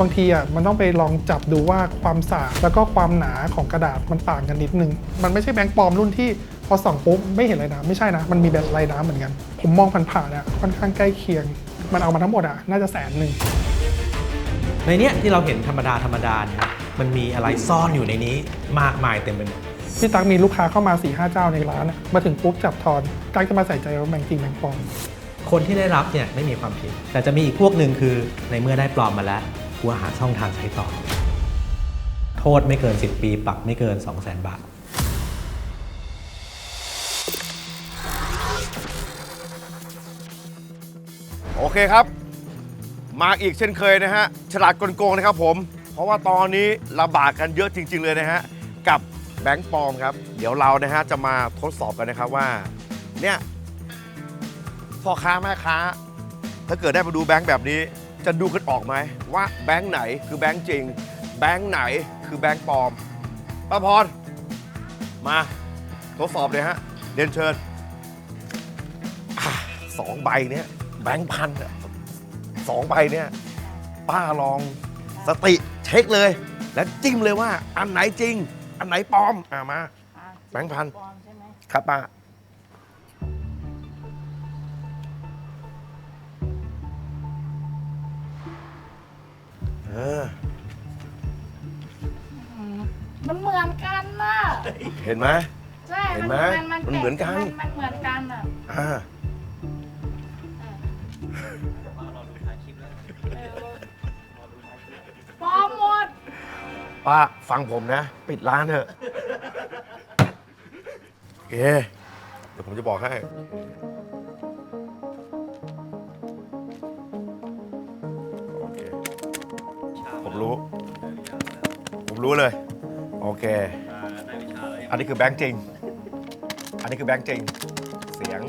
บางทีอะมันต้องไปลองจับดูว่าความสากแล้วก็ความหนาของกระดาษมันต่างกันนิดนึง มันไม่ใช่แบงค์ปลอมรุ่นที่พอส่องปุ๊บไม่เห็นลายน้ำไม่ใช่นะ มันมีแบบลายน้ำเหมือนกัน ผมมองผ่านๆอะค่อนข้างใกล้เคียง มันเอามาทั้งหมดอะน่าจะแสนหนึ่งในเนี้ยที่เราเห็นธรรมดาธรรมดาเนี่ยมันมีอะไรซ่อนอยู่ในนี้มากมายเต็มไปหมดพี่ตั๊กมีลูกค้าเข้ามา4ีหเจ้าในร้านอะมาถึงปุ๊บจับทอนตั๊กจะมาใส่ใจว่าแบงค์จริงแบงค์ปลอมคนที่ได้รับเนี่ยไม่มีความผิด แต่จะมีอีกพวกหนึ่งคือในเมื่อได้ปลอมมาแล้ว กูหาช่องทางใช้ต่อ โทษไม่เกิน 10 ปี ปรับไม่เกิน 2 0 0 0 0 0 บาท โอเคครับ มาอีกเช่นเคยนะฮะ ฉลาดกลโกงนะครับผม เพราะว่าตอนนี้ระบาดกันเยอะจริง ๆ เลยนะฮะ กับแบงค์ปลอมครับ เดี๋ยวเรานะฮะจะมาทดสอบกันนะครับว่า เนี่ยพ่อค้าแม่ค้า ถ้าเกิดได้มาดูแบงค์แบบนี้ จะดูกันออกไหมว่าแบงค์ไหนคือแบงค์จริง แบงค์ไหนคือแบงค์ปลอมป้าพรมาทดสอบเลยฮะเรียนเชิญอะสองใบเนี้ยแบงค์พันอะสองใบเนี่ยป้าลองสติเช็คเลย แล้วจิ้มเลยว่าอันไหนจริง อันไหนปลอมอะมาอะแบงค์พัน ปลอมใช่ไหมครับป้า เออ มันเหมือนกันน่ะเห็นไหม ใช่เห็นไหมมันเหมือนกัน มันเหมือนกันอะอ่าปลอมหมด ป้าฟังผมนะ ปิดร้านเถอะโอเคเดี๋ยวผมจะบอกให้ ผมรู้เลย โอเค อันนี้คือแบงค์จริง อันนี้คือแบงค์จริง เสียง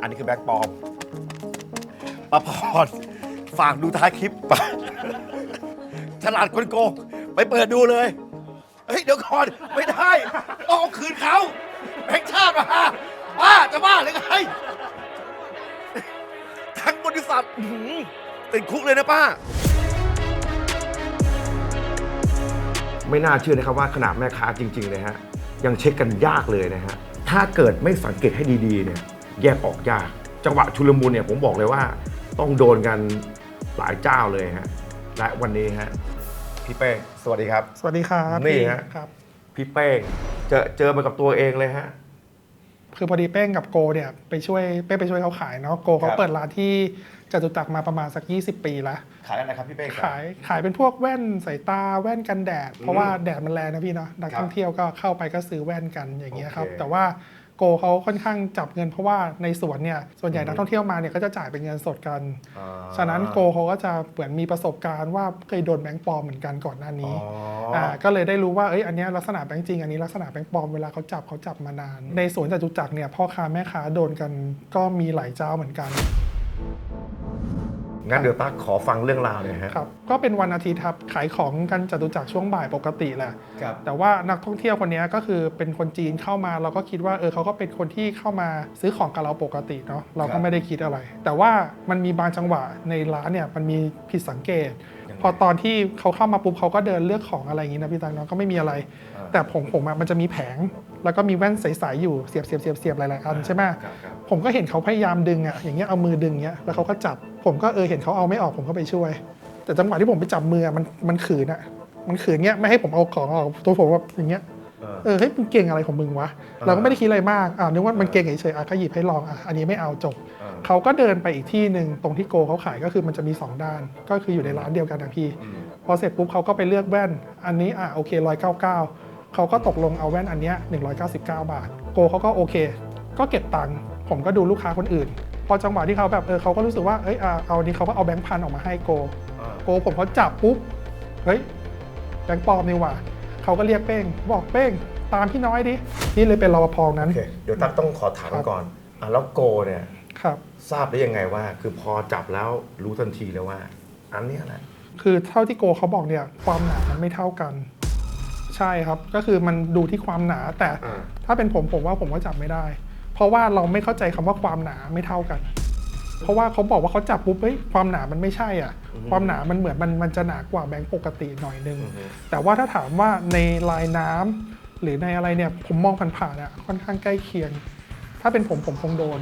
อันนี้คือแบงค์ปลอมป้าพรฝากดูท้ายคลิปไปฉลาดคนโกง ไปเปิดดูเลย เฮ้ย เดี๋ยวก่อน ไม่ได้ ต้องเอาคืนเขาแบงค์ชาติมาป้าจะบ้าหรือไงทั้งบริษัทอื้อหือติดคุกเลยนะป้า ไม่น่าเชื่อนะครับว่าขนาดแม่ค้าจริงๆเลยฮะยังเช็คกันยากเลยนะฮะถ้าเกิดไม่สังเกตให้ดีๆเนี่ยแยกออกยาก จังหวะชุลมุนเนี่ยผมบอกเลยว่า ต้องโดนกันหลายเจ้าเลยฮะและวันนี้ฮะพี่เป้สวัสดีครับ สวัสดีครับนี่พี่ฮะครับ พี่เป้งเจอเจอมากับตัวเองเลยฮะ คือพอดีเป้งกับโกเนี่ยไปช่วยเป้งไปช่วยเขาขายเนาะโกเขาครับเปิดร้านที่จตุจักรมาประมาณสัก 20 ปีแล้วขายอะไรครับพี่เป้งครับ ขายขายเป็นพวกแว่นสายตาแว่นกันแดด เพราะว่าแดดมันแรงนะพี่เนาะนักครับท่องเที่ยวก็เข้าไปก็ซื้อแว่นกันอย่างเงี้ยครับ โอเค แต่ว่า โกเขาค่อนข้างจับเงินเพราะว่าในสวนเนี่ยส่วนใหญ่อืมนักท่องเที่ยวมาเนี่ยก็จะจ่ายเป็นเงินสดกันอ่าฉะนั้นโกเขาก็จะเหมือนมีประสบการณ์ว่าเคยโดนแบงค์ปลอมเหมือนกันก่อนหน้าอ๋นี้อออ่าก็เลยได้รู้ว่าเอ้ยอันเนี้ยลักษณะแบงค์จริงอันนี้ลักษณะแบงค์ปลอมเวลาเขาจับเขาจับมานาน ในสวนจตุจักรเนี่ยพ่อค้าแม่ค้าโดนกันก็มีหลายเจ้าเหมือนกัน งั้นเดี๋ยวตั๊กขอฟังเรื่องราวหน่อยฮะ ครับก็เป็นวันอาทิตย์ครับขายของกันจตุจักรช่วงบ่ายปกติแหละ ครับ แต่ว่านักท่องเที่ยวคนเนี้ยก็คือเป็นคนจีนเข้ามาเราก็คิดว่าเออเขาก็เป็นคนที่เข้ามาซื้อของกับเราปกติเนาะเราครัก็บ ไม่ได้คิดอะไร แต่ว่ามันมีบางจังหวะในร้านเนี่ยมันมีผิดสังเกตยังไงพ อตอนที่เขาเข้ามาปุ๊บเขาก็เดินเลือกของอะไรอย่างนี้นะพี่ตังเนาะก็ไม่มีอะไรอ่าแต่ผมผมอะมันจะมีแผง แล้วก็มีแว่นใสๆอยู่เสียบเสียบเสียบเสียบหลายๆอันใช่ไหมครับครับผมก็เห็นเขาพยายามดึงอะอย่างเงี้ยเอามือดึงเงี้ยแล้วเขาก็จับ ผมก็เออเห็นเขาเอาไม่ออกผมก็ไปช่วย แต่จังหวะที่ผมไปจับมืออะมันมันขืนอะมันขืนเงี้ยไม่ให้ผมเอาของออกตัวผมแบบอย่างเงี้ย เออเออเฮ้ยมึงเก่งอะไรของมึงวะเออเราก็ไม่ได้คิดอะไรมากอ่านึกว่ามันเก่งเฉยๆอะก็หยิบให้ลองอะอันนี้ไม่เอาจบเออเขาก็เดินไปอีกที่หนึ่งตรงที่โกเขาขายก็คือมันจะมีสองด้าน ก็คืออยู่ในร้านเดียวกันนะพี่อืมพอเสร็จปุ๊บเขาก็ไปเลือกแว่น อันนี้อะโอเคร้อยเก้าเก้าเขาก็ตกลงเอาแว่นอันเนี้ยหนึ่งร้อยเก้าสิบเก้าบาท โกเขาก็โอเค ก็เก็บตังค์ผมก็ดูลูกค้าคนอื่น พอจังหวะที่เขาแบบเออเขาก็รู้สึกว่าเอ้ยอะเอาอันนี้เขาก็เอาแบงค์พันออกมาให้โกเออโกผมเขาจับปุ๊บเฮ้ยแบงค์ปลอมนี่หว่า เขาก็เรียกเป้ง บอกเป้ง ตามพี่น้อยดิ นี่เลยเป็นรปภนั้นโอเคเดี๋ยวตั๊กต้องขอถามก่อนอะแล้วโกเนี่ยครับทราบได้ยังไงว่า คือพอจับแล้วรู้ทันทีเลยว่า อันเนี้ยแหละคือเท่าที่โกเขาบอกเนี่ยความหนามันไม่เท่ากัน ใช่ครับก็คือมันดูที่ความหนาแต่อ่าถ้าเป็นผมผมว่าผมก็จับไม่ได้ เพราะว่าเราไม่เข้าใจคำว่าความหนาไม่เท่ากัน เพราะว่าเขาบอกว่าเขาจับปุ๊บเฮ้ยความหนามันไม่ใช่อะ ความหนามันเหมือนมันมันจะหนากว่าแบงก์ปกติหน่อยนึง แต่ว่าถ้าถามว่าในลายน้ำหรือในอะไรเนี่ยผมมองผ่านๆอะค่อนข้างใกล้เคียง ถ้าเป็นผมผมคงโดน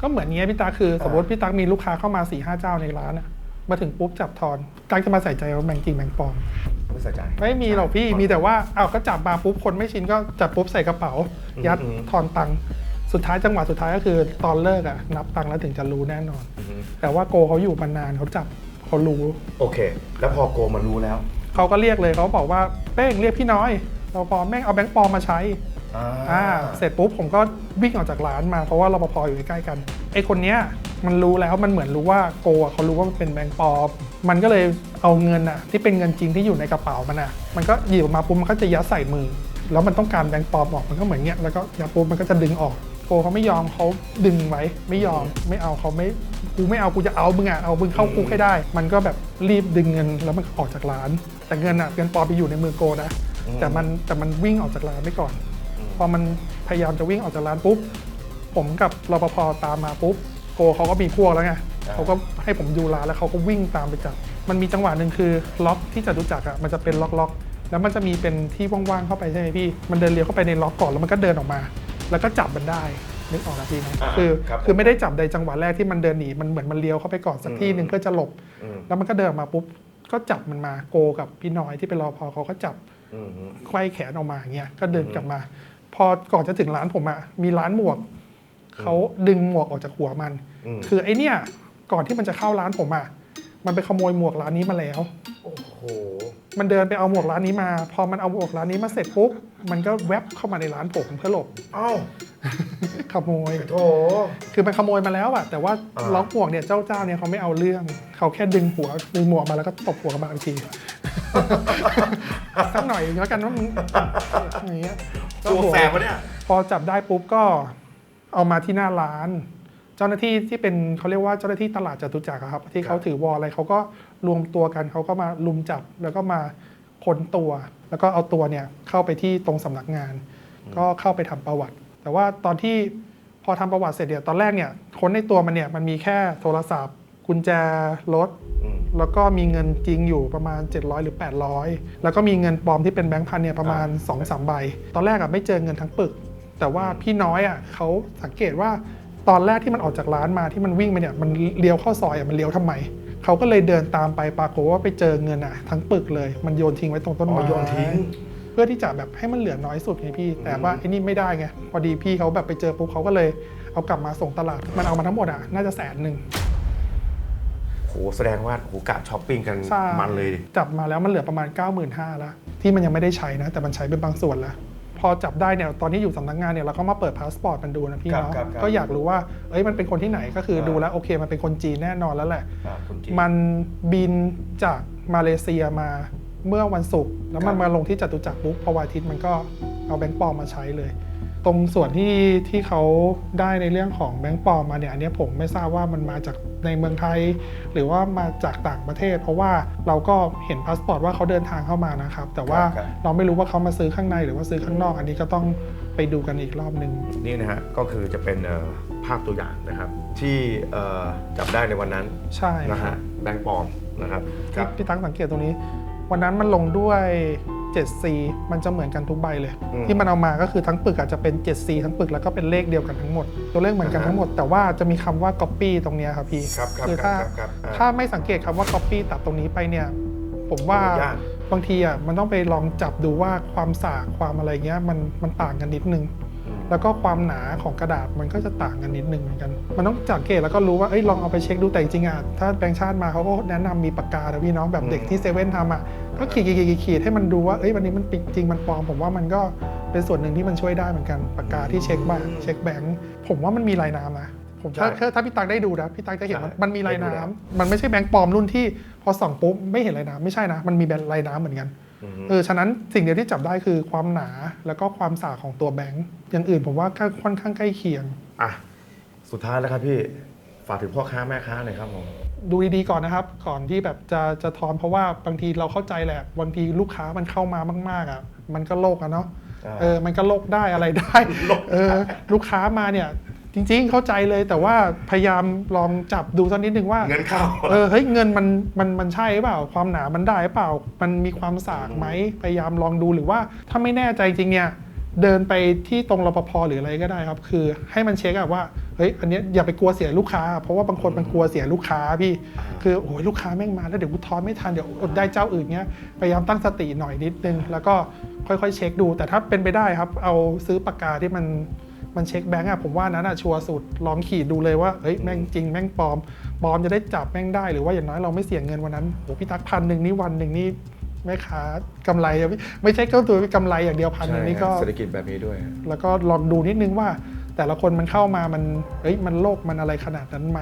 ก็เหมือนเงี้ยพี่ตาคือสมมติพี่ตั๊กมีลูกค้าเข้ามา4ี่ห้าเจ้าในร้านอะมาถึงปุ๊บจับทอนตั๊กจะมาใส่ใจว่าแบงก์จริงแบงก์ปลอมไม่ใส่ใจไม่มีหรอกพี่มีแต่ว่าอ้าวก็จับมาปุ๊บคนไม่ชินก็จับปุ๊บใส่กระเป๋า ยัดอืมทอนตังค์ สุดท้ายจังหวะสุดท้ายก็คือตอนเลิกอะนับตังค์แล้วถึงจะรู้แน่นอนแต่ว่าโกเขาอยู่มานานเขาจับเขารู้โอเค แล้วพอโกมารู้แล้วเขาก็เรียกเลยเขาบอกว่าเป้งเรียกพี่น้อย เราพอแม่งเอาแบงค์ปลอมมาใช้อ่าเสร็จปุ๊บผมก็วิ่งออกจากร้านมาเพราะว่ารปภอยู่ใกล้ๆกันไอ้คนเนี้ยมันรู้แล้วมันเหมือนรู้ว่าโกอะเขารู้ว่ามันเป็นแบงค์ปลอมมันก็เลยเอาเงินอะที่เป็นเงินจริงที่อยู่ในกระเป๋ามันอะมันก็หยิบออกมาปุ๊บมันก็จะยัดใส่มือ แล้วมันต้องการแบงค์ปลอมออกมันก็เหมือนเงี้ยแล้วก็ยัดปุ๊บมันก็จะดึงออก โกเขาไม่ยอมเขาดึงไว้ไม่ยอมไม่เอาเขาไม่กูไม่เอากูจะเอามึงอะเอามึงเข้าคุกให้ได้ มันก็แบบรีบดึงเงินแล้วมันก็ออกจากร้าน แต่เงินอะเงินปลอมไปอยู่ในมือโกนะแต่มันแต่มันวิ่งออกจากร้านไปก่อน พอมันพยายามจะวิ่งออกจากร้านปุ๊บผมกับรปภตามมาปุ๊บโกเขาก็มีพวกแล้วไงเขาก็ให้ผมดูร้านแล้วเขาก็วิ่งตามไปจับมันมีจังหวะหนึ่งคือล็อกที่จตุจักรอะมันจะเป็นล็อกล็อกๆแล้วมันจะมีเป็นที่ว่างๆเข้าไปใช่ไหมพี่ มันเดินเลี้ยวเข้าไปในล็อกก่อนแล้วมันก็เดินออกมา แล้วก็จับมันได้นึกออกนะพี่นะอ่าคือครับคือไม่ได้จับในจังหวะแรกที่มันเดินหนีมันเหมือนมันเลี้ยวเข้าไปก่อนสักที่หนึ่งเพื่อจะหลบ อืม แล้วมันก็เดินออกมาปุ๊บก็จับมันมาโกกับพี่น้อยที่เป็นรอพอเขาก็จับ อืมอืมไขว้แขนออกมาอย่างเงี้ยก็เดินกลับมา พอก่อนจะถึงร้านผมอะมีร้านหมวกเขาดึงหมวกออกจากหัวมัน อืม คือไอเนี้ยก่อนที่มันจะเข้าร้านผมอะมันไปขโมยหมวกร้านนี้มาแล้ว โอ้โห มันเดินไปเอาหมวกร้านนี้มา พอมันเอาหมวกร้านนี้มาเสร็จปุ๊บมันก็แวบเข้ามาในร้านผมเพื่อหลบเอ้าขโมย โถ คือมันขโมยมาแล้วอะแต่ว่าอ่า ล็อกหมวกเนี่ยเจ้าเจ้าเนี่ยเขาไม่เอาเรื่อง เขาแค่ดึงหัวดึงหมวกมาแล้วก็ตบหัวกระบาลที สักหน่อยแล้วกันว่ามึงอย่างเงี้ยตัวแสบวะเนี่ย พอจับได้ปุ๊บก็เอามาที่หน้าร้าน เจ้าหน้าที่ที่เป็นเขาเรียกว่าเจ้าหน้าที่ตลาดจตุจักรอะครับ ที่เขาถือวอลอะไรเขาก็รวมตัวกันเขาก็มาลุมจับแล้วก็มาค้นตัว แล้วก็เอาตัวเนี่ยเข้าไปที่ตรงสำนักงาน ก็เข้าไปทำประวัติ แต่ว่าตอนที่พอทำประวัติเสร็จเนี่ยตอนแรกเนี่ยค้นในตัวมันเนี่ยมันมีแค่โทรศัพท์ กุญแจรถอืมแล้วก็มีเงินจริงอยู่ประมาณ 700 หรือ 800 แล้วก็มีเงินปลอมที่เป็นแบงค์พันเนี่ยประมาณ 2-3 ใบ ตอนแรกอะไม่เจอเงินทั้งปึก แต่ว่าพี่น้อยอะเขาสังเกตว่า ตอนแรกที่มันออกจากร้านมาที่มันวิ่งไปเนี่ยมันเลี้ยวเข้าซอยอะมันเลี้ยวทำไมเขาก็เลยเดินตามไปปรากฏว่าไปเจอเงินอะทั้งปึกเลย มันโยนทิ้งไว้ตรงต้นอ๋อไม้โยนทิ้ง เพื่อที่จะแบบให้มันเหลือน้อยสุดไงพี่ แต่ว่าไอ้นี่ไม่ได้ไงพอดีพี่เขาแบบไปเจอปุ๊บเขาก็เลยเอากลับมาส่งตลาด มันเอามาทั้งหมดอะน่าจะแสนหนึ่งโหแสดงว่าโหกะช้อปปิ้งกันใช่มันเลยดิจับมาแล้วมันเหลือประมาณ 9 5 0 0 0แล้วที่มันยังไม่ได้ใช้นะ แต่มันใช้เป็นบางส่วนแล้ว พอจับได้เนี่ยตอนที่อยู่สำนักงานเนี่ยเราก็มาเปิดพาสปอร์ตมันดูนะพี่ครับเนาะครับครับ ก็อยากรู้ว่าเอ้ยมันเป็นคนที่ไหนก็คืออ่าดูแล้วโอเค มันเป็นคนจีนแน่นอนแล้วแหละ อ่าคนจีนมันบินจากมาเลเซียมาเมื่อวันศุกร์แล้วมันครับ มาลงที่จตุจักรปุ๊บพอวันอาทิตย์มันก็เอาแบงค์ปลอมมาใช้เลย ตรงส่วนที่ที่เขาได้ในเรื่องของแบงค์ปลอมมาเนี่ยอันเนี้ยผมไม่ทราบว่ามันมาจากในเมืองไทย หรือว่ามาจากต่างประเทศ เพราะว่าเราก็เห็นพาสปอร์ตว่าเขาเดินทางเข้ามานะครับ แต่ว่าครับ เราไม่รู้ว่าเขามาซื้อข้างในหรือว่าซื้อข้างนอก อันนี้ก็ต้องไปดูกันอีกรอบหนึ่ง นี่นะฮะก็คือจะเป็นเอ่อภาพตัวอย่างนะครับ ที่เอ่อจับได้ในวันนั้นใช่นะครัฮะบแบงค์ปลอมนะครับคที่รับพี่ตั้งสังเกตตรงนี้ วันนั้นมันลงด้วย 7C มันจะเหมือนกันทุกใบเลย อืม ที่มันเอามาก็คือทั้งปึกอาจจะเป็น 7C ทั้งปึกแล้วก็เป็นเลขเดียวกันทั้งหมด ตัวเลขเหมือนกันอ่าฮะทั้งหมด แต่ว่าจะมีคำว่า copy ตรงเนี้ยครับพี่ครับครับอครัถ้าบครับครับอ่าถ้าไม่สังเกตคำว่า copy ตัดตรงนี้ไปเนี่ย ผมว่าโอ้ยาก บางทีอะมันต้องไปลองจับดูว่าความสากความอะไรเงี้ยมันมันต่างกันนิดนึงอืมแล้วก็ความหนาของกระดาษมันก็จะต่างกันนิดนึงเหมือนกัน มันต้องสังเกตแล้วก็รู้ว่าเอ้ยลองเอาไปเช็คดูแต่จริงๆอะถ้าแบงค์ชาติมาเขาก็แนะนำมีปากกานะพี่น้องแบบเด็กที่เซเว่นทำอะ ก็ขีดขีดขีดขีดให้มันดูว่าเอ้ยวันนี้มันจริงมันปลอมผมว่ามันก็เป็นส่วนหนึ่งที่มันช่วยได้เหมือนกันปากกาที่เช็คบ้างเช็คแบงค์ผมว่ามันมีลายน้ำนะผมถ้าใช่ถ้าถ้าพี่ตังได้ดูนะพี่ตังจะเห็นมันใช่มันมีลายได้ดูแล้วน้ำมันไม่ใช่แบงค์ปลอมรุ่นที่พอส่องปุ๊บไม่เห็นลายน้ำไม่ใช่นะ มันมีแบงค์ลายน้ำเหมือนกันอืมเออฉะนั้นสิ่งเดียวที่จับได้คือความหนาแล้วก็ความสาของตัวแบงค์อย่างอื่นผมว่าก็ค่อนข้างใกล้เคียงอะสุดท้ายแล้วครับพี่ฝากถึงพ่อค้าแม่ค้าหน่อยครับผม ดูดีๆก่อนนะครับ ก่อนที่แบบจะจะทอนเพราะว่าบางทีเราเข้าใจแหละบางทีลูกค้ามันเข้ามามาก ๆอะมันก็โลกอะเนาะอ่าเออมันก็โลกได้อะไรได้โลกได้เออลูกค้ามาเนี่ยจริงๆเข้าใจเลยแต่ว่าพยายามลองจับดูสักนิดนึงว่าเงินเข้าเออเฮ้ยเงินมันมันมันใช่หรือเปล่า ความหนามันได้หรือเปล่า มันมีความสากไหมพยายามลองดูหรือว่าถ้าไม่แน่ใจจริงเนี่ย เดินไปที่ตรงรปภหรืออะไรก็ได้ครับ คือให้มันเช็คว่าเฮ้ยอันเนี้ยอย่าไปกลัวเสียลูกค้า เพราะว่าบางคนมันกลัวเสียลูกค้าพี่ คือโอ้ยลูกค้าแม่งมาแล้วเดี๋ยวกูทอนไม่ทันเดี๋ยวอดได้เจ้าอื่นเนี้ยพยายามตั้งสติหน่อยนิดนึงแล้วก็ค่อยๆ เช็คดู แต่ถ้าเป็นไปได้ครับ เอาซื้อปากกาที่มันมันเช็คแบงก์อะผมว่านั้นอะชัวร์สุดลองขีดดูเลยว่าเฮ้ยแม่งจริงแม่งปลอมปลอมจะได้จับแม่งได้หรือว่าอย่างน้อยเราไม่เสียเงินวันนั้นโอ้พี่ตักพันหนึ่งนี่วันหนึ่งนี่ แม่ค้ากำไรอะพี่ไม่ใช่ก็ตัวกำไรอย่างเดียวพันหนึ่งนี่ก็เศรษฐกิจแบบนี้ด้วย แล้วก็ลองดูนิดนึงว่า แต่ละคนมันเข้ามามันเอ้ยมันโลกมันอะไรขนาดนั้นไหม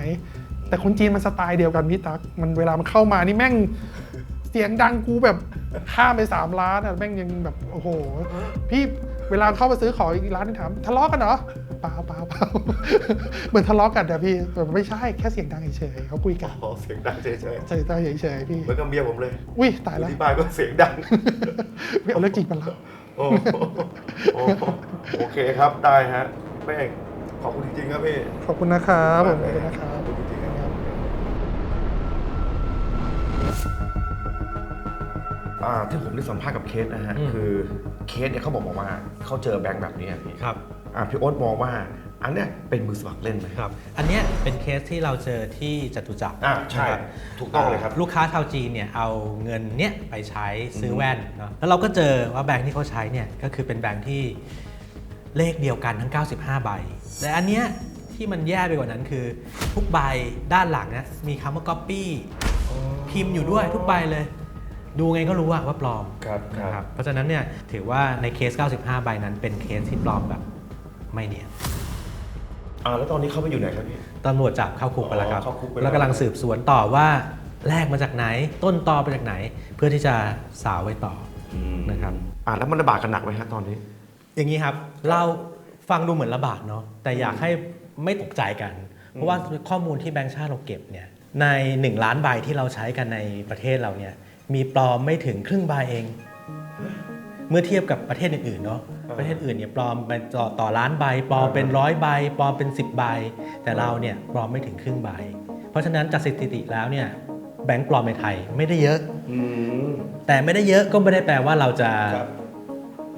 แต่คนจีนมันสไตล์เดียวกันพี่ตั๊กมันเวลามันเข้ามานี่แม่งเสียงดังกูแบบข้ามไปสามล้านอะแม่งยังแบบโอ้โหพี่เวลาเข้ามาซื้อของอีกร้านนึงถามทะเลาะกันเหรอเป ล่าเปล่าเปล่าเหมือนทะเลาะกันแต่พี่แต่ไม่ใช่แค่เสียงดังเฉยๆเขาคุยกันอ๋อเสียงดังเฉยเฉยๆเฉยๆพี่ๆเหมือนกับเมียผมเลยอุ้ยตายแล้วที่บ้านก็เสียงดัง ไม่เอาเรื่องจริงมาแล้วโอ้โหโอ้โหโอเคครับได้ฮะแม่งขอบคุณจริงๆครับพี่ ขอบคุณนะครับผมขอบคุณนะครับขอบคุณจริงๆครับ อ่าที่ผมได้สัมภาษณ์กับเคสนะฮะ อืม คือเคสเนี่ยเขาบอกมาว่าเขาเจอแบงค์แบบนี้อะพี่ครับ อ่าพี่โอ๊ตมองว่าอันเนี้ยเป็นมือสมัครเล่นไหม ครับ อันเนี้ยเป็นเคสที่เราเจอที่จตุจักรอ่าใช่นะครับถูกต้องเลยครับลูกค้าชาวจีนเนี่ยเอาเงินเนี้ยไปใช้ซื้อแว่นเนาะแล้วเราก็เจอว่าแบงค์ที่เขาใช้เนี่ยก็คือเป็นแบงค์ที่เลขเดียวกันทั้ง 95 ใบ แต่อันเนี้ยที่มันแย่ไปกว่านั้นคือ ทุกใบด้านหลังนะมีคำว่า copy พิมพ์อยู่ด้วยทุกใบเลย ดูไงก็รู้อะว่าปลอมครับ นะครับเพราะฉะนั้นเนี่ยถือว่าในเคส 95 ใบนั้นเป็นเคสที่ปลอมแบบ ไม่เนียนอ่าแล้วตอนนี้เขาไปอยู่ไหนครับพี่ ตำรวจจับเข้าคุกไปแล้วครับ อ๋อเข้าคุกไปแล้ว แล้วกำลังสืบสวนต่อว่าแลกมาจากไหน ต้นตอมาจากไหน เพื่อที่จะสาวไว้ต่อ นะครับ อ่าแล้วมันระบาดกันหนักไหมฮะตอนนี้ อย่างนี้ครับเราฟังดูเหมือนระบาดเนาะแต่อยากให้ไม่ตกใจกัน เพราะว่าข้อมูลที่แบงก์ชาติเราเก็บเนี่ยใน 1 ล้านใบที่เราใช้กันในประเทศเราเนี่ยมีปลอมไม่ถึงครึ่งใบเอง เมื่อเทียบกับประเทศอื่นๆเนาะอ่า ประเทศอื่นเนี่ยปลอมไปต่อต่อล้านใบปลอมเป็นร้อยใบปลอมเป็น 10 ใบ แต่เราเนี่ยปลอมไม่ถึงครึ่งใบ เพราะฉะนั้นจากสถิติแล้วเนี่ยแบงก์ปลอมในไทยไม่ได้เยอะ อืม แต่ไม่ได้เยอะก็ไม่ได้แปลว่าเราจะครับ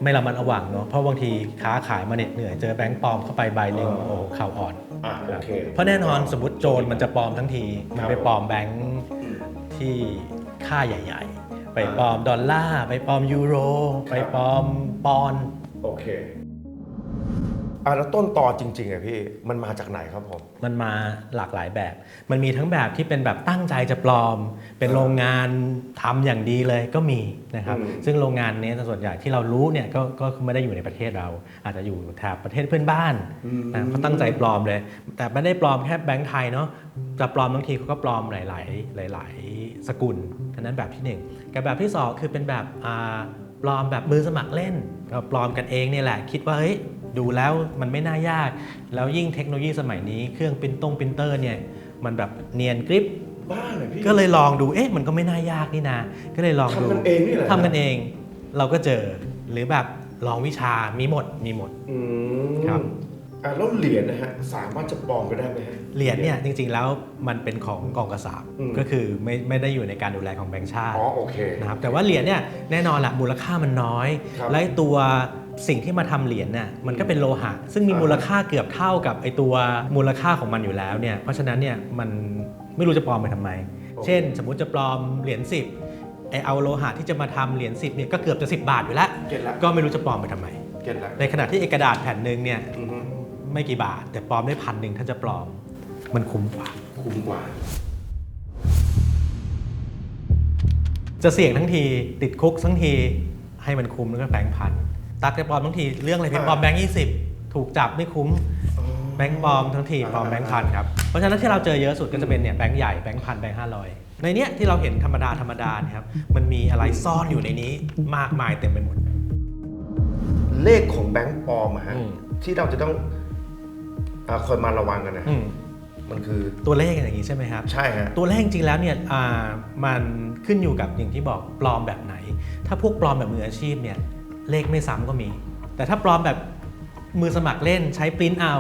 ไม่ระมัดระวังเนาะเพราะบางทีค้าขายมาเหน็ดเหนื่อยเจอแบงก์ปลอมเข้าไปใบหนึ่งอ่าโอ้โหข่าวอ่อน อ่าโอเค เพราะแน่นอนสมมติโจรมันจะปลอมทั้งที มันไปปลอมแบงก์ที่ค่าใหญ่ ๆ ไปปลอมดอลลาร์ไปปลอมยูโร ไปปลอมปอนด์ โอเคอ่าแล้วต้นตอจริงๆอะพี่มันมาจากไหนครับผม มันมาหลากหลายแบบ มันมีทั้งแบบที่เป็นแบบตั้งใจจะปลอม เป็นโรงงานทำอย่างดีเลยก็มีนะครับ อืม ซึ่งโรงงานนี้ส่วนใหญ่ที่เรารู้เนี่ยก็ก็ไม่ได้อยู่ในประเทศเรา อาจจะอยู่แถบประเทศเพื่อนบ้านนะเขาตั้งใจปลอมเลย แต่ไม่ได้ปลอมแค่แบงก์ไทยเนาะจะปลอมบางทีเขาก็ปลอมหลาย ๆ หลาย ๆ สกุลอันนั้นแบบที่หนึ่งกับแบบที่สองคือเป็นแบบอ่า ปลอมแบบมือสมัครเล่น ก็ปลอมกันเองเนี่ยแหละ คิดว่าเฮ้ยดูแล้วมันไม่น่ายาก แล้วยิ่งเทคโนโลยีสมัยนี้เครื่องปริ้นตงปรินเตอร์เนี่ยมันแบบเนียนกริปบ้าเลยพี่ก็เลยลองดูเอ๊ะมันก็ไม่น่ายากนี่นะก็เลยลองดูทำกันเองนี่เหรอทำกันเอง เราก็เจอหรือแบบลองวิชามีหมดมีหมดอืมครับอ่า แล้วเหรียญนะฮะสามารถจะปลอมกันได้ไหมฮะเหรียญเนี่ยจริงๆแล้วมันเป็นของกองกษาปอืมก็คือไม่ไม่ได้อยู่ในการดูแลของแบงก์ชาติอ๋อโอเคนะครับแต่ว่าเหรียญเนี่ยแน่นอนละมูลค่ามันน้อยครับและไอ้ตัวสิ่งที่มาทำเหรียญน่ะมันก็เป็นโลหะ ซึ่งมีอ่ามูมูลค่าเกือบเท่ากับไอ้ตัวมูลค่าของมันอยู่แล้วเนี่ยเพราะฉะนั้นเนี่ยมันไม่รู้จะปลอมไปทำไม เช่น สมมุติจะปลอมเหรียญ10ไอเอาโลหะที่จะมาทำเหรียญ10เนี่ยก็เกือบจะ 10 บาทอยู่แล้วเก็ตละก็ไม่รู้จะปลอมไปทำไมเก็ตละในขณะที่ไอกระดาษแผ่นหนึ่งเนี่ยอือฮึ ไม่กี่บาท แต่ปลอมได้พันหนึ่งถ้าจะปลอม มันคุ้มกว่า คุ้มกว่า จะเสี่ยงทั้งทีติดคุกทั้งทีให้มันคุ้มแล้วก็แบงค์พันตักจะปลอมทั้งทีเรื่องอะไรพี่อ่าปลอมแบงค์ยี่สิบถูกจับไม่คุ้มแบงค์ปลอมทั้งทีปลอมแบงค์พันครับเพราะฉะนั้นที่เราเจอเยอะสุดก็จะเป็นเนี่ยแบงค์ใหญ่แบงค์พันแบงค์ห้าร้อยในเนี้ยที่เราเห็นธรรมดาธรรมดาเนี่ยครับมันมีอะไรซ่อนอยู่ในนี้มากมายเต็มไปหมด เลขของแบงค์ปลอมอะฮะอืมที่เราจะต้อง อาคอยมาระวังกันนะอืม มันคือตัวเลขอย่างนี้ใช่ไหมครับ ใช่ฮะ ตัวเลขจริงๆแล้วเนี่ยอ่ามันขึ้นอยู่กับอย่างที่บอกปลอมแบบไหน ถ้าพวกปลอมแบบมืออาชีพเนี่ยเลขไม่ซ้ำก็มี แต่ถ้าปลอมแบบมือสมัครเล่นใช้ปริ้นเอา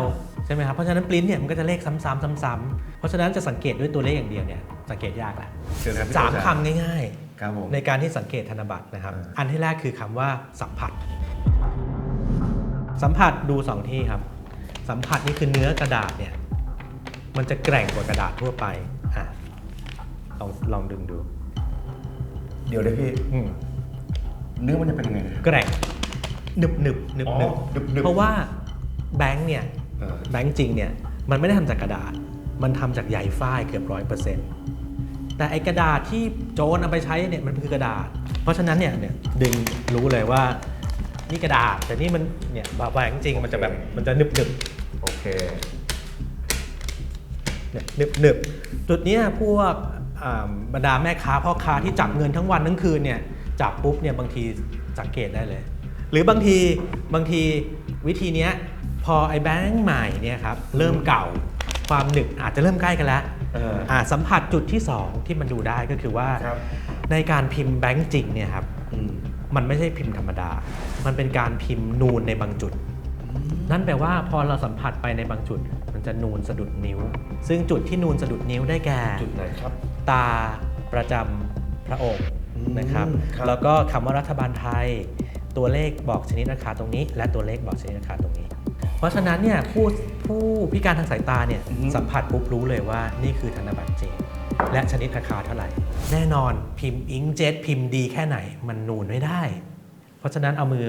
ใช่ไหมครับเพราะฉะนั้นปริ้นเนี่ยมันก็จะเลขซ้ำๆซ้ำๆเพราะฉะนั้นจะสังเกตด้วยตัวเลขอย่างเดียวเนี่ยสังเกตยากแหละเชิญครับพี่สามโอ๊ตคำง่ายครับผมๆในการที่สังเกตธนบัตรนะครับ อ่า อันที่แรกคือคำว่าสัมผัส สัมผัสดูสองที่ครับ สัมผัสนี่คือเนื้อกระดาษเนี่ย มันจะแกร่งกว่ากระดาษทั่วไปอะลองลองดึงดู เดี๋ยวได้พี่อืมเนื้อมันจะเป็นยังไงนะ แกร่งหนึบหนึบหนึบอ๋อหนึบหนึบๆ เพราะว่าแบงค์เนี่ย เออแบงค์จริงเนี่ยมันไม่ได้ทำจากกระดาษ มันทำจากใยฝ้ายเกือบร้อยเปอร์เซ็นต์แต่ไอกระดาษที่โจรเอาไปใช้เนี่ยมันคือกระดาษ เพราะฉะนั้นเนี่ยเนี่ยดึงรู้เลยว่านี่กระดาษแต่นี่มันเนี่ยแบงค์จริงมันจะแบบมันจะหนึบหนึบโอ เคเนี่ยหนึบหนึบจุดเนี้ยพวกอ่าบรรดาแม่ค้าพ่อค้าที่จับเงินทั้งวันทั้งคืนเนี่ยจับปุ๊บเนี่ยบางทีสังเกตได้เลย หรือบางทีบางทีวิธีเนี้ยพอไอ้แบงค์ใหม่เนี่ยครับเริ่มเก่าความหนึบอาจจะเริ่มใกล้กันแล้วเอออ่าสัมผัสจุดที่ 2 ที่มันดูได้ก็คือว่าครับในการพิมพ์แบงค์จริงเนี่ยครับอืมมันไม่ใช่พิมพ์ธรรมดา มันเป็นการพิมพ์นูนในบางจุด นั่นแปลว่าพอเราสัมผัสไปในบางจุด มันจะนูนสะดุดนิ้ว ซึ่งจุดที่นูนสะดุดนิ้วได้แก่จุดไหนครับ ตาประจำพระองค์อืมนะครับครับ แล้วก็คำว่ารัฐบาลไทย ตัวเลขบอกชนิดราคาตรงนี้ และตัวเลขบอกชนิดราคาตรงนี้ เพราะฉะนั้นเนี่ยผู้ผู้พิการทางสายตาเนี่ยสัมผัสปุ๊บรู้เลยว่านี่คือธนบัตรจริงและชนิดราคาเท่าไหร่ แน่นอนพิมพ์อิงเจ็ตพิมพ์ดีแค่ไหนมันนูนไม่ได้ เพราะฉะนั้นเอามือ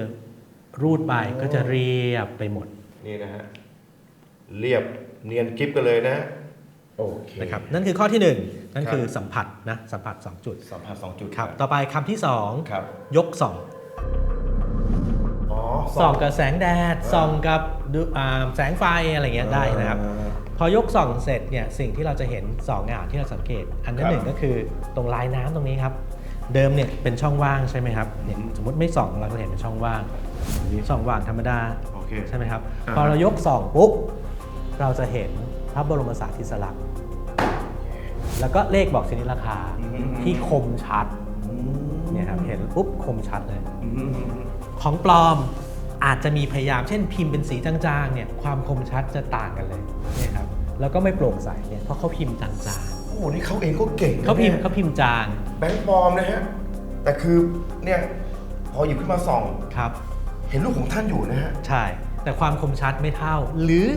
รูดไปก็จะเรียบไปหมดนี่นะฮะเรียบเนียนกริฟกันเลยนะโอเคนะครับนั่นคือข้อที่หนึ่งนั่นครับคือสัมผัสนะสัมผัสสองจุดสัมผัสสองจุดครับต่อไปคำที่สองครับ ยกส่องอ๋อส่องกับแสงแดดส่องกับดูอ่าแสงไฟอะไรเงี้ยได้นะครับ พอยกส่องเสร็จเนี่ยสิ่งที่เราจะเห็น2องอย่างที่เราสังเกต อันที่หนึ่งก็คือตรงลายน้ำตรงนี้ครับ เดิมเนี่ยเป็นช่องว่างใช่ไหมครับเนี่ยสมมติไม่ส่องเราก็เห็นเป็นช่องว่าง ช่องว่างธรรมดาโอเค ใช่ไหมครับอ่า พอเรายกส่องปุ๊บเราจะเห็นพระบรมสารีริสลักษณ์แล้วก็เลขบอกชนิดราคาที่คมชัดเนี่ยครับเห็นปุ๊บคมชัดเลยอืมของปลอมอาจจะมีพยายามเช่นพิมพ์เป็นสีจางๆเนี่ยความคมชัดจะต่างกันเลยเนี่ยครับแล้วก็ไม่โปร่งใสเนี่ยเพราะเขาพิมพ์จางโอ้โหนี่เขาเองก็เก่งนะๆเขาพิมพ์นี่ยเขาพิมพ์จางแบงค์ปลอมนะฮะ แต่คือเนี่ยพอหยิบขึ้นมาส่อง ครับ เห็นรูปของท่านอยู่นะฮะ ใช่ แต่ความคมชัดไม่เท่า หรือ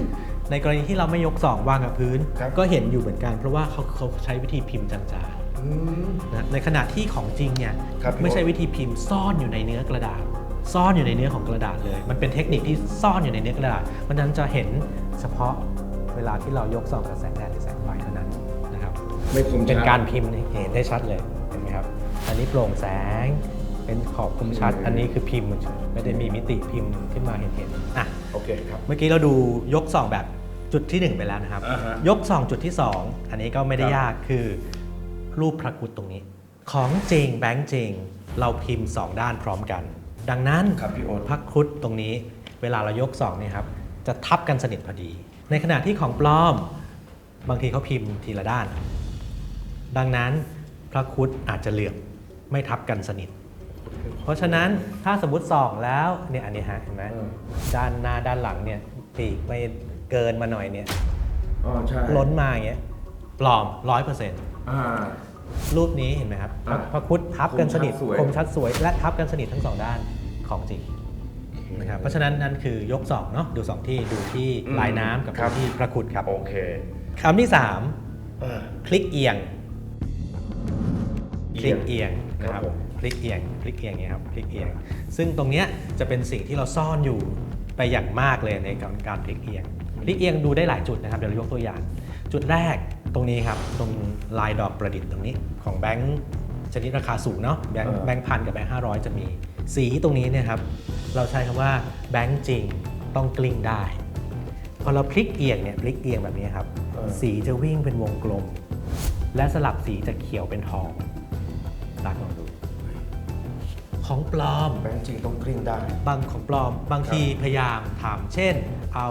ในกรณีที่เราไม่ยกส่องวางกับพื้น ครับ ก็เห็นอยู่เหมือนกัน เพราะว่าเขาเขาใช้วิธีพิมพ์จางอืม ๆนะในขณะที่ของจริงเนี่ยครับพี่ ไม่ใช่โอ๊ตวิธีพิมพ์ซ่อนอยู่ในเนื้อกระดาษ ซ่อนอยู่ในเนื้อของกระดาษเลย มันเป็นเทคนิคที่ซ่อนอยู่ในเนื้อกระดาษเพราะฉะนั้นจะเห็นเฉพาะเวลาที่เรายกส่องกับแสงแดดหรือแสงไฟเท่านั้นนะครับ ไม่คมชัดเป็นการพิมพ์เห็นได้ชัดเลยเห็นไหมครับ อันนี้โปร่งแสง เป็นขอบคมชัด อันนี้คือพิมพ์ไม่ได้มีมิติพิมพ์ขึ้นมาเห็นเห็นๆอะโอเคครับ เมื่อกี้เราดูยกส่องแบบจุดที่ 1 ไปแล้วนะครับ อ่าฮะยกส่องจุดที่ 2 อันนี้ก็ไม่ได้ครับยากคือ รูปพระครุฑตรงนี้ ของจริงแบงค์จริง เราพิมพ์ 2 ด้านพร้อมกัน ดังนั้นครับพี่โอ๊ต พระครุฑตรงนี้เวลาเรายกส่องเนี่ยครับจะทับกันสนิทพอดี ในขณะที่ของปลอม บางทีเขาพิมพ์ทีละด้าน ดังนั้นพระครุฑอาจจะเหลื่อมไม่ทับกันสนิท เพราะฉะนั้นถ้าสมมติส่องแล้วเนี่ยอันนี้ฮะเห็นไหมเออด้านหน้าด้านหลังเนี่ยปีกไม่เกินมาหน่อยเนี่ยอ๋อใช่ล้นมาอย่างเงี้ยปลอมร้อยเปอร์เซ็นต์อ่า รูปนี้เห็นไหมครับอะพระครุฑทับกันสนิทคมชัดสวย คมชัดสวย และทับกันสนิททั้งสองด้านของจริงนะครับเพราะฉะนั้นนั่นคือยกสองเนาะดูสองที่ดูที่อืมลายน้ำกับครับดูที่พระครุฑครับโอเคคำที่สามอ่า คลิกเอียงเอีคลิยงกเอียงนะคครัรับบผมค ลิกเอียงคลิกเอียงเนี่ยครับคลิกเอียง ซึ่งตรงเนี้ยจะเป็นสิ่งที่เราซ่อนอยู่ไปอย่างมากเลยในการการพลิกเอียงพลิกเอียงดูได้หลายจุดนะครับเดี๋ยวเรายกตัวอย่าง จุดแรกตรงนี้ครับตรงลายดอกประดิษฐ์ตรงนี้ของแบงค์ชนิดราคาสูงเนาะแบงค์เออแบงค์พันกับแบงค์ห้าร้อยจะมีสีตรงนี้เนี่ยครับเราใช้คำว่าแบงค์จริงต้องกลิ้งได้พอเราพลิกเอียงเนี่ยพลิกเอียงแบบนี้ครับเออสีจะวิ่งเป็นวงกลม และสลับสีจะเขียวเป็นทองรักลองดู ของปลอม แบงค์จริงต้องกลิ้งได้ บางของปลอม บางทีพยายามทำเช่น เอา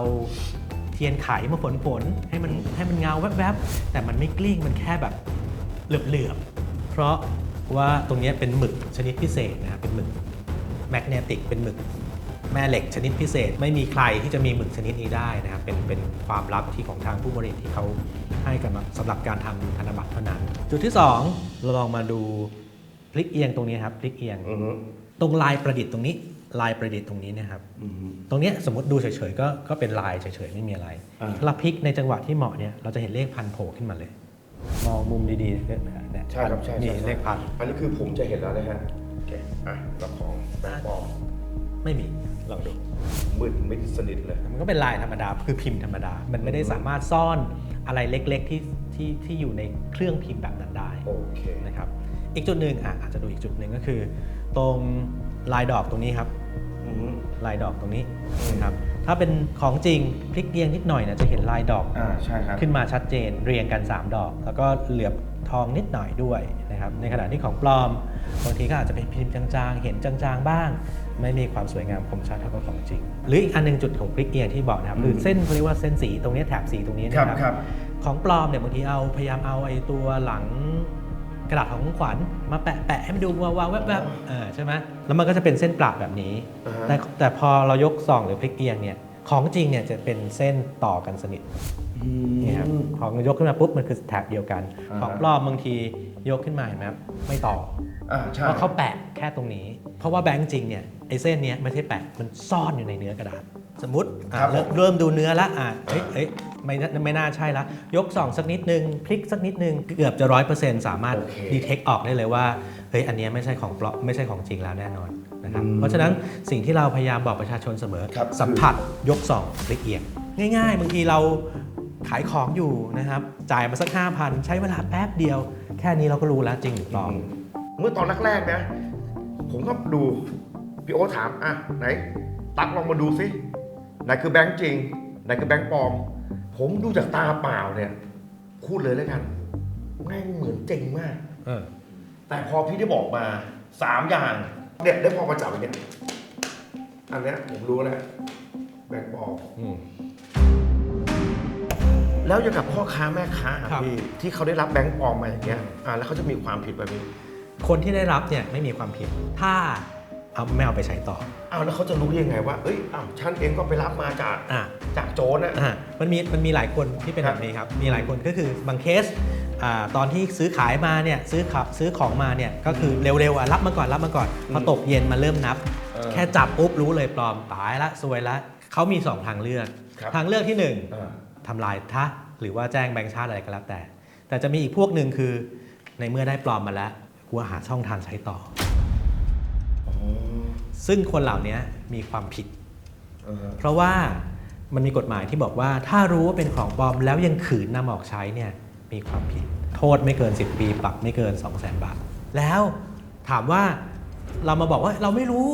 เทียนไขมาฝนฝนๆให้มันให้มันเงาแวบๆ แต่มันไม่กลิ้งมันแค่แบบเหลือบๆ เพราะว่าตรงเนี้ยเป็นหมึกชนิดพิเศษนะครับเป็นหมึกแมกเนติกเป็นหมึกแม่เหล็กชนิดพิเศษ ไม่มีใครที่จะมีหมึกชนิดนี้ได้นะครับเป็นเป็นความลับที่ของทางผู้บริหารที่เขาให้กันมาสำหรับการทำธนบัตรเท่านั้น จุดที่ 2 เราลองมาดู พลิกเอียงตรงนี้ครับพลิกเอียง อือฮึตรงลายประดิษฐ์ตรงนี้ลายประดิษฐ์ตรงนี้เนะครับ อือฮึ ตรงเนี้ยสมมติดูเฉยๆก็ก็เป็นลายเฉยๆไม่มีอะไรอ่า ถ้าเราพลิกในจังหวะที่เหมาะเนี่ยเราจะเห็นเลขพันโผล่ขึ้นมาเลย มองมุมดีๆเนี่ยใช่ครับใช่มีใช่เลขพันอันนี้คือผมจะเห็นแล้วนะฮะโอเคอะเราของแบงค์ปลอมไม่มีลองดู มืดมิดสนิทเลย มันก็เป็นลายธรรมดาคือพิมพ์ธรรมดา มันไม่ได้สามารถซ่อนอะไรเล็กๆที่ที่ที่อยู่ในเครื่องพิมพ์แบบนั้นได้โอเค นะครับ อีกจุดหนึ่งอะอาจจะดูอีกจุดหนึ่งก็คือ ตรงลายดอกตรงนี้ครับ อือฮึลายดอกตรงนี้นะครับถ้าเป็นของจริงพลิกเรียงนิดหน่อยเนี่ยจะเห็นลายดอกอ่าใช่ครับ ขึ้นมาชัดเจนเรียงกัน 3 ดอก แล้วก็เหลือบทองนิดหน่อยด้วยนะครับในขณะที่ของปลอมบางทีก็อาจจะเป็นพิมพ์จางๆ เห็นจางๆบ้าง ไม่มีความสวยงามคมชัดเท่ากับของจริง หรืออีกอันหนึงจุดของพลิกเอียงที่บอกนะครับคือเส้นเขาเรียกว่าเส้นสีตรงนี้แถบสีตรงนี้นะคครัรับบครับของปลอมเนี่ยบางทีเอาพยายามเอาไอ้ตัวหลังก ระดาษของขวัญมาแปะแปะให้มันดูวาวๆแวบๆเออใช่ไหมแล้วมันก็จะเป็นเส้นประแบบนี้ อ่าฮะ แต่แต่พอเรายกส่องหรือพลิกเอียงเนี่ยของจริงเนี่ยจะเป็นเส้นต่อกันสนิท นี่ครับของยกขึ้นมาปุ๊บมันคือแถบเดียวกัน อ่าฮะของปลอมบางทียกขึ้นมาเห็นไหมครับไม่ต่ออ่าใช่เพราะเขาแปะแค่ตรงนี้ เพราะว่าแบงค์จริงเนี่ยไอ้เส้นเนี้ยไม่ใช่แปะมันซ่อนอยู่ในเนื้อกระดาษ สมมติอะครับเริ่มผมเริ่มดูเนื้อละอะเอ้ยเอ้ยไม่น่าไม่น่าใช่ละยกส่องสักนิดนึงพลิกสักนิดนึง เกือบจะร้อยเปอร์เซ็นต์สามารถโอเคดีเทคออกได้เลยว่าเฮ้ยอันเนี้ยไม่ใช่ของปลอมไม่ใช่ของจริงแล้วแน่นอนนะครับอืมเพราะฉะนั้นสิ่งที่เราพยายามบอกประชาชนเสมอ ครับ สัมผัสยกส่องพลิกเอียงง่าย ๆ บางทีเราขายของอยู่นะครับจ่ายมาสัก 5,000 ใช้เวลาแป๊บเดียว แค่นี้เราก็รู้แล้วจริงหรือปลอม เมื่อตอนแรกๆนะ ผมก็ดู พี่โอ๊ตถาม อะ ไหน ตักลองมาดูสิ ไหนคือแบงค์จริงไหนคือแบงค์ปลอม ผมดูจากตาเปล่าเนี่ยพูดเลยแล้วกันแม่งเหมือนจริงมาก เออ แต่พอพี่ได้บอกมาสามอย่างเนี่ยได้พอมาจับอย่างเงี้ยอันเนี้ยผมรู้แล้วแบงค์ปลอม อืม แล้วอย่างกับพ่อค้าแม่ค้าอะครับ พี่ที่เขาได้รับแบงค์ปลอมมาอย่างเงี้ยอ่าแล้วเขาจะมีความผิดแบบนี้ คนที่ได้รับเนี่ยไม่มีความผิด ถ้า เอาไม่เอาไปใช้ต่อ อ้าวแล้วเขาจะรู้ยังไงว่า เอ้ย อ้าวฉันเองก็ไปรับมาจากอะ จากโจรนะ อะมันมีมันมีหลายคนที่เป็นครัแบบ บนี้ครับ มีหลายคนก็คือบางเคสอ่าตอนที่ซื้อขายมาเนี่ยซื้อขับซื้อของมาเนี่ยก็คือเร็วๆอะรับมาก่อนรับมาก่อนพอตกเย็นมาเริ่มนับ เออแค่จับปุ๊บรู้เลยปลอมตายละซวยละเขามี2ทางเลือก ครับ ทางเลือกที่อ่า1ทำลายทะหรือว่าแจ้งแบงค์ชาติอะไรก็แล้วแต่ แต่จะมีอีกพวกหนึ่งคือในเมื่อได้ปลอมมาแล้วกูหาช่องทางใช้ต่อ ซึ่งคนเหล่านี้มีความผิดอ่าเพราะว่ามันมีกฎหมายที่บอกว่า ถ้ารู้ว่าเป็นของปลอมแล้วยังขืนนำออกใช้เนี่ยมีความผิด โทษไม่เกิน 10 ปีปรับไม่เกิน 2 0 0 0 0 0บาท แล้วถามว่าเรามาบอกว่าเราไม่รู้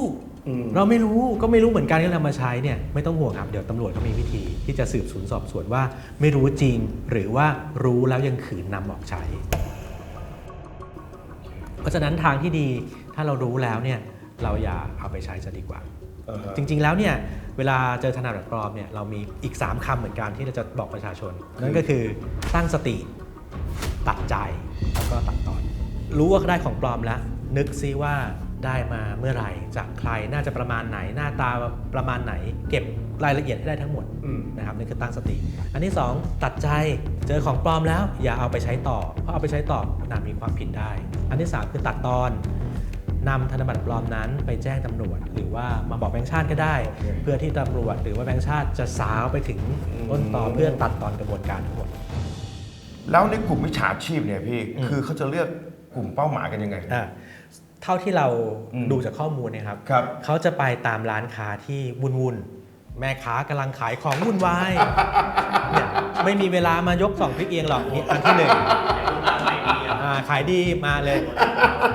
อืมเราไม่รู้ก็ไม่รู้เหมือนกันที่เรามาใช้เนี่ยไม่ต้องห่วงครับ เดี๋ยวตำรวจก็มีวิธีที่จะสืบสวนสอบสวนว่า ไม่รู้จริงหรือว่ารู้แล้วยังขืนนำออกใช้ เพราะฉะนั้นทางที่ดีถ้าเรารู้แล้วเนี่ย เราอย่าเอาไปใช้จะดีกว่าอ่าฮะจริง ๆ แล้วเนี่ยเวลาเจอธนบัตรปลอมเนี่ยเรามีอีก 3คำเหมือนกันที่เราจะบอกประชาชน นั่นก็คือตั้งสติ ตัดใจแล้วก็ตัดตอน รู้ว่าได้ของปลอมแล้ว นึกซิว่าได้มาเมื่อไหร่ จากใครน่าจะประมาณไหน หน้าตาประมาณไหน เก็บรายละเอียดให้ได้ทั้งหมดอืมนะครับนี่คือตั้งสติ อันที่ 2 ตัดใจเจอของปลอมแล้ว อย่าเอาไปใช้ต่อ เพราะเอาไปใช้ต่อนาจมีความผิดได้ อันที่ 3 คือตัดตอน นำธนบัตรปลอมนั้นไปแจ้งตำรวจ หรือว่ามาบอกแบงค์ชาติก็ได้โอเคเพื่อที่ตำรวจหรือว่าแบงค์ชาติจะสาวไปถึงต้นตออืมเพื่อตัดตอนกระบวนการทั้งหมด แล้วในกลุ่มมิจฉาชีพเนี่ยพี่อืมคือเขาจะเลือกกลุ่มเป้าหมายกันยังไงอะเท่าที่เราอืมดูจากข้อมูลเนยครับครับ เขาจะไปตามร้านค้าที่วุ่นวุ่นๆแม่ค้ากำลังขายของวุ่นวายเนี่ยไม่มีเวลามายกสองพริกเอียงหรอกนี่อันที่หนึ่ง อ่าขายดีมาเลย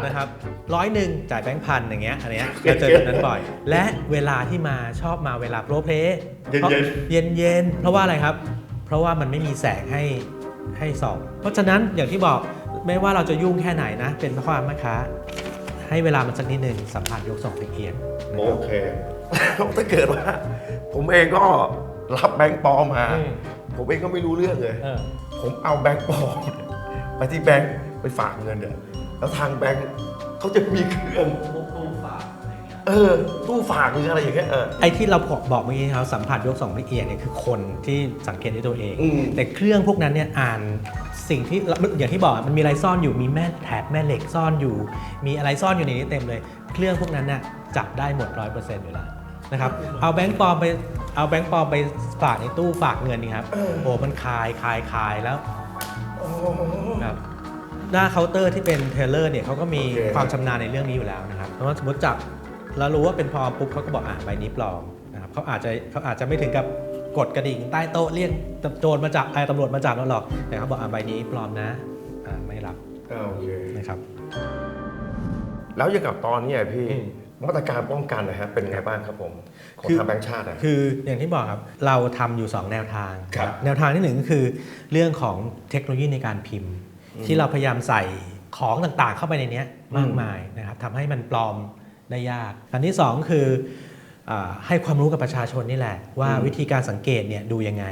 นะครับร้อยหนึ่งจ่ายแบงค์พันอย่างเงี้ยอันเนี้ยจะเจอแบบนั้นบ่อย และเวลาที่มาชอบมาเวลาโปรเพลย์เย็นๆเย็นเย็นๆเพราะว่าอะไรครับ เพราะว่ามันไม่มีแสงให้ให้ส่องเพราะฉะนั้นอย่างที่บอกไม่ว่าเราจะยุ่งแค่ไหนนะ เป็นพ่อค้าแม่ค้าให้เวลามันสักนิดหนึ่งสัมผัสยกส่งพริกเอียงนะโอครับเคแล้วถ้าเกิดว่า ผมเองก็รับแบงค์ปลอมมาอืมผมเองก็ไม่รู้เรื่องเลยเออผมเอาแบงค์ปลอม ไปที่แบงค์ไปฝากเงินเดี๋ยแล้วทางแบงค์เขาจะมีเครื่องมุกรูฝากอะไรเงี้ยเออ ตู้ฝากหรืออะไรอย่างเงี้ยเออ ไอ้ที่เราบอกเมื่อกี้เขาสัมผัสยกสองละเอียดเนี่ยคือคนที่สังเกตด้วยตัวเอง อืม แต่เครื่องพวกนั้นเนี่ยอ่านสิ่งที่อย่างที่บอกมันมีอะไรซ่อนอยู่มีแม่แถบแม่เหล็กซ่อนอยู่ มีอะไรซ่อนอยู่ในนี้เต็มเลย เครื่องพวกนั้นน่ะจับได้หมดร้อยเปอร์เซ็นต์อยู่แล้วนะครับเอาแบงค์ปลอมไปเอาแบงค์ปลอมไปฝากในตู้ฝากเงินนี่ครับโอ้มันคายคายคายแล้วครับห น้าเคาน์เตอร์ที่เป็นเทเลอร์เนี่ยเขาก็มีโอเค ความชำนาญในเรื่องนี้อยู่แล้วนะครับเพราะว่าสมมติจับแล้วรู้ว่าเป็นปลอมปุ๊บเขาก็บอกอ่าใบนี้ปลอมนะครับเขาอาจจะเขาอาจจะไม่ถึงกับกดกระดิ่งใต้โต๊ะเรียกโจรมาจับไอ้ตำรวจมาจับเราหรอกแต่เขาบอกอ่าใบนี้ปลอมนะอ่าไม่รับอ่าโอเคนะครับ แล้วอย่างกับตอนเนี้ยพี่อืมมาตรการป้องกันนะฮะเป็นไงบ้างครับผมของคือ ทางแบงค์ชาติอะคืออย่างที่บอกครับเราทำอยู่ 2 แนวทางครับ แนวทางที่หนึ่งก็คือเรื่องของเทคโนโลยีในการพิมพ์ ที่เราพยายามใส่ของต่างๆ เข้าไปในเนี้ยมากมายนะครับทำให้มันปลอมได้ยาก อันที่ 2 คืออาให้ความรู้กับประชาชนนี่แหละ ว่าวิธีการสังเกตเนี่ยดูยังไง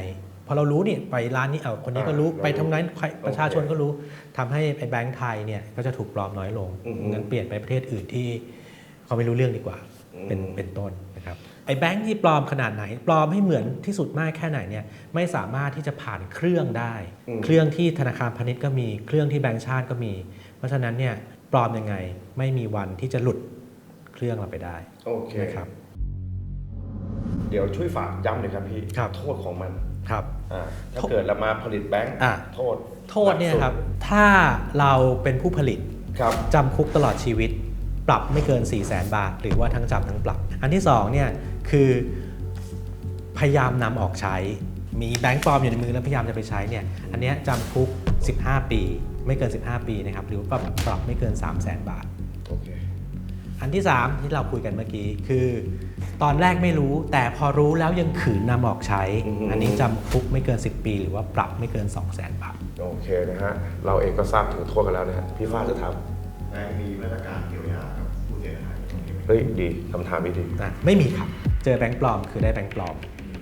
พอเรารู้เนี่ยไปร้านนี้เอาคนนี้ก็รู้ไปทำนั้นใครประชาชนก็รู้ทำให้ไอ้แบงค์ไทยเนี่ยก็จะถูกปลอมน้อยลงงั้นเปลี่ยนไปประเทศอื่นที่เขาไม่รู้เรื่องดีกว่าเป็นเป็นต้นนะครับ ไอ้แบงค์ที่ปลอมขนาดไหน ปลอมให้เหมือนที่สุดมากแค่ไหนเนี่ยไม่สามารถที่จะผ่านเครื่องได้ เครื่องที่ธนาคารพาณิชย์ก็มีเครื่องที่แบงก์ชาติก็มี เพราะฉะนั้นเนี่ยปลอมยังไงไม่มีวันที่จะหลุดเครื่องเราไปได้โอเคนะครับ เดี๋ยวช่วยฝากย้ำหน่อยครับพี่ครับ โทษของมันครับอ่าถ้าเกิดเรามาผลิตแบงค์อะ โทษโทษเนี่ยครับถ้าเราเป็นผู้ผลิต ครับ จำคุกตลอดชีวิต ปรับไม่เกิน 4 0 0แสนบาท หรือว่าทั้งจำทั้งปรับ อันที่2เนี่ย คือพยายามนำออกใช้ มีแบงค์ปลอมอยู่ในมือแล้วพยายามจะไปใช้เนี่ย อันเนี้ยจำคุก 15 ปี ไม่เกิน 15 ปีนะครับ หรือว่าปรับปรับไม่เกิน 3 0 0แสนบาท โอเค อันที่ 3 ที่เราคุยกันเมื่อกี้คือ ตอนแรกไม่รู้แต่พอรู้แล้วยังขืนนำออกใช้ อืมอันนี้จำคุกไม่เกิน 10 ปี หรือว่าปรับไม่เกิน 2 0 0แสนบาท โอเคนะฮะ เราเองก็ทราบถึงโทษกันแล้วนะฮะ พี่ฟ้าจะทแบงค์มีมาตรการเยียวยากับผู้เสียหายตรงนี้ไหมำเฮ้ยดีคำถามนี้ดีนะไม่มีครับ เจอแบงค์ปลอมคือได้แบงค์ปลอม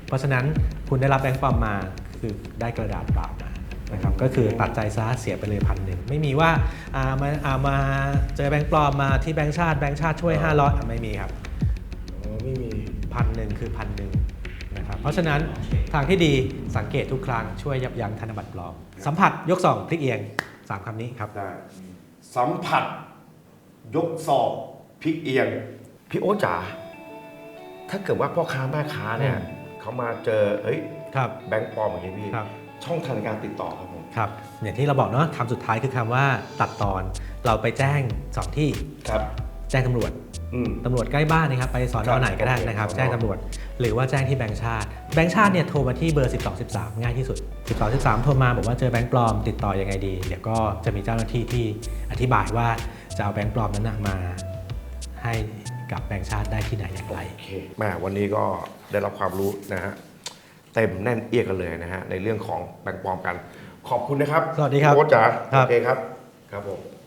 เพราะฉะนั้นคุณได้รับแบงค์ปลอมมาคือได้กระดาษเปล่ามานะครับก็คือตัดใจซะเสียไปเลยพันหนึ่งไม่มีว่าอ่ามาอ่ามาเจอแบงค์ปลอมมาที่แบงค์ชาติแบงค์ชาติช่วย 500อะไม่มีครับอ๋อไม่มีพันหนึ่งคือพันหนึ่งนะครับเพราะฉะนั้นทางที่ดีสังเกตทุกครั้งช่วยยับยั้งธนบัตรปลอม สัมผัสยกสองพลิกเอียงสามคำนี้ครับได้สัมผัส ยกศอกพลิกเอียงพี่โอ๊ตจ๋า ถ้าเกิดว่าพ่อค้าแม่ค้าเนี่ยอืมเขามาเจอเฮ้ยครับ แบงค์ปลอมอย่างนี้พี่ครับ ช่องทางในการติดต่อครับผมครับ อย่างที่เราบอกเนาะคำสุดท้ายคือคำว่าตัดตอน เราไปแจ้งสองที่ครับแจ้งตำรวจ อืม ตำรวจใกล้บ้านนะครับ ไปสอนครัอบไหนก็ได้นะครับโอเคแจ้งตำรวจ หรือว่าแจ้งที่แบงค์ชาติ แบงค์ชาติเนี่ยโทรมาที่เบอร์ 12 13 ง่ายที่สุด 12 13 โทรมาบอกว่าเจอแบงค์ปลอมติดต่อยังไงดี เดี๋ยวก็จะมีเจ้าหน้าที่ที่อธิบายว่าจะเอาแบงค์ปลอมนั้นนะมาให้ กับแบงค์ชาติได้ที่ไหนอย่างไร โอเคแม่วันนี้ก็ได้รับความรู้นะฮะ เต็มแน่นเอียดกันเลยนะฮะ ในเรื่องของแบงค์ปลอมกัน ขอบคุณนะครับสวัสดีครับโค้ชจ๋าครับ โอเคครับ ครับผม